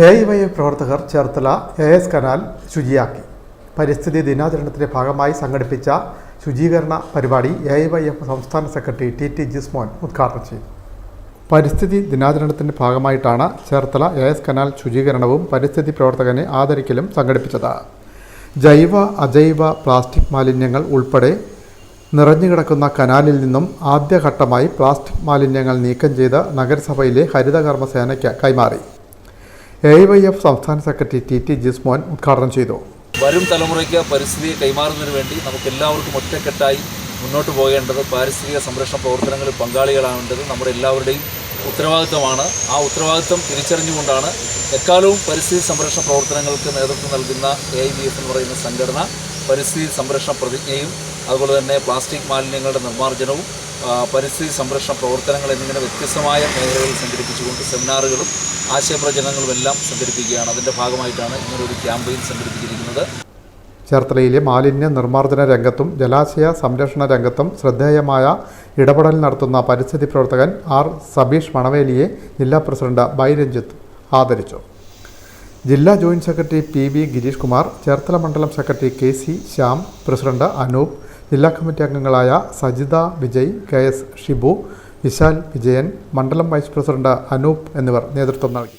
A I Y പ്രവർത്തകർ Cherthala A S canal ശുചിയാക്കി. പരിസ്ഥിതി ദിനാചരണത്തിന്റെ ഭാഗമായി സംഘടിപ്പിച്ച ശുചീകരണ പരിപാടി എ ഐ വൈ എഫ് സംസ്ഥാന സെക്രട്ടറി ടി ടി ജിസ്മോൻ ഉദ്ഘാടനം ചെയ്തു. പരിസ്ഥിതി ദിനാചരണത്തിന്റെ ഭാഗമായിട്ടാണ് ചേർത്തല എ എസ് കനാൽ ശുചീകരണവും പരിസ്ഥിതി പ്രവർത്തകനെ ആദരിക്കലും സംഘടിപ്പിച്ചത്. ജൈവ അജൈവ പ്ലാസ്റ്റിക് മാലിന്യങ്ങൾ ഉൾപ്പെടെ നിറഞ്ഞുകിടക്കുന്ന കനാലിൽ നിന്നും ആദ്യഘട്ടമായി പ്ലാസ്റ്റിക് മാലിന്യങ്ങൾ നീക്കം ചെയ്ത് നഗരസഭയിലെ ഹരിതകർമ്മ സേനയ്ക്ക് കൈമാറി. എ വൈ എഫ് സംസ്ഥാന സെക്രട്ടറി ടി ടി ജിസ്മോൻ ഉദ്ഘാടനം ചെയ്തു. വരും തലമുറയ്ക്ക് പരിസ്ഥിതി കൈമാറുന്നതിന് വേണ്ടി നമുക്ക് എല്ലാവർക്കും ഒറ്റക്കെട്ടായി മുന്നോട്ട് പോകേണ്ടത് പാരിസ്ഥിതിക സംരക്ഷണ പ്രവർത്തനങ്ങളിൽ പങ്കാളികളാവേണ്ടത് നമ്മുടെ എല്ലാവരുടെയും ഉത്തരവാദിത്തമാണ് ആ ഉത്തരവാദിത്തം തിരിച്ചറിഞ്ഞുകൊണ്ടാണ് എക്കാലവും പരിസ്ഥിതി സംരക്ഷണ പ്രവർത്തനങ്ങൾക്ക് നേതൃത്വം നൽകുന്ന എ ഐ ബി എഫ് എന്ന് പറയുന്ന സംഘടന പരിസ്ഥിതി സംരക്ഷണ പ്രതിജ്ഞയും അതുപോലെ തന്നെ പ്ലാസ്റ്റിക് മാലിന്യങ്ങളുടെ നിർമ്മാർജനവും പരിസ്ഥിതി സംരക്ഷണ പ്രവർത്തനങ്ങൾ എന്നിങ്ങനെ വ്യത്യസ്തമായ മേഖലകളിൽ സംഘടിപ്പിച്ചുകൊണ്ട് സെമിനാറുകളും ആശയപ്രചരണങ്ങളും എല്ലാം സംഘടിപ്പിക്കുകയാണ്. അതിന്റെ ഭാഗമായിട്ടാണ് ഇങ്ങനൊരു ക്യാമ്പയിൻ സംഘടിപ്പിച്ചിരിക്കുന്നത്. ചേർത്തലയിലെ മാലിന്യ നിർമ്മാർജന രംഗത്തും ജലാശയ സംരക്ഷണ രംഗത്തും ശ്രദ്ധേയമായ ഇടപെടൽ നടത്തുന്ന പരിസ്ഥിതി പ്രവർത്തകൻ ആർ സബീഷ് മണവേലിയെ ജില്ലാ പ്രസിഡന്റ് ബൈരഞ്ജിത്ത് ആദരിച്ചു. ജില്ലാ joint secretary P V Girish Kumar Cherthala മണ്ഡലം secretary K C Shyam president Anoop ജില്ലാ കമ്മിറ്റി അംഗങ്ങളായ സജിത വിജയ് കെ എസ് ഷിബു വിശാൽ വിജയൻ മണ്ഡലം വൈസ് പ്രസിഡന്റ് അനൂപ് എന്നിവർ നേതൃത്വം നൽകി.